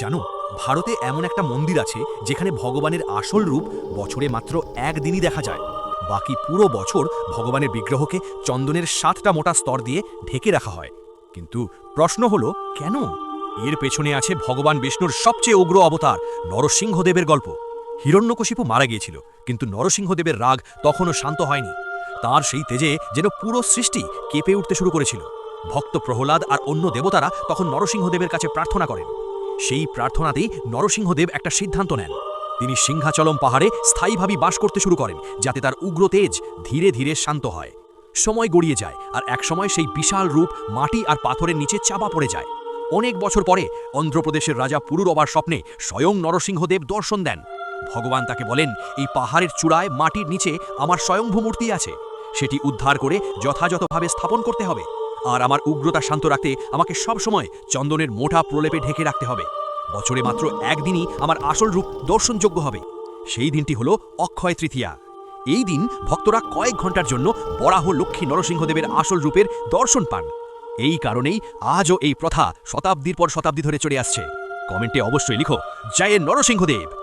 জানো, ভারতে এমন একটা মন্দির আছে যেখানে ভগবানের আসল রূপ বছরে মাত্র একদিনই দেখা যায়। বাকি পুরো বছর ভগবানের বিগ্রহকে চন্দনের সাতটা মোটা স্তর দিয়ে ঢেকে রাখা হয়। কিন্তু প্রশ্ন হলো, কেন? এর পেছনে আছে ভগবান বিষ্ণুর সবচেয়ে উগ্র অবতার, নরসিংহদেবের গল্প। হিরণ্যকশিপু মারা গিয়েছিল, কিন্তু নরসিংহদেবের রাগ তখনও শান্ত হয়নি। তার সেই তেজে যেন পুরো সৃষ্টি কেঁপে উঠতে শুরু করেছিল। ভক্ত প্রহ্লাদ আর অন্য দেবতারা তখন নরসিংহদেবের কাছে প্রার্থনা করেন। সেই প্রার্থনাতেই নরসিংহদেব একটা সিদ্ধান্ত নেন। তিনি সিংহাচলম পাহাড়ে স্থায়ীভাবে বাস করতে শুরু করেন, যাতে তার উগ্র তেজ ধীরে ধীরে শান্ত হয়। সময় গড়িয়ে যায় আর একসময় সেই বিশাল রূপ মাটি আর পাথরের নিচে চাপা পড়ে যায়। অনেক বছর পরে অন্ধ্রপ্রদেশের রাজা পুরুরবার স্বপ্নে স্বয়ং নরসিংহদেব দর্শন দেন। ভগবান তাকে বলেন, এই পাহাড়ের চূড়ায় মাটির নিচে আমার স্বয়ংভূ মূর্তি আছে। সেটি উদ্ধার করে যথাযথভাবে স্থাপন করতে হবে। আর আমার উগ্রতা শান্ত রাখতে আমাকে সব সময় চন্দনের মোটা প্রলেপে ঢেকে রাখতে হবে। বছরে মাত্র একদিনই আমার আসল রূপ দর্শনযোগ্য হবে। সেই দিনটি হলো অক্ষয় তৃতীয়া। এই দিন ভক্তরা কয়েক ঘণ্টার জন্য বরাহ লক্ষ্মী নরসিংহদেবের আসল রূপের দর্শন পান। এই কারণেই আজও এই প্রথা শতাব্দীর পর শতাব্দী ধরে চলে আসছে। কমেন্টে অবশ্যই লিখো, জয় নরসিংহদেব।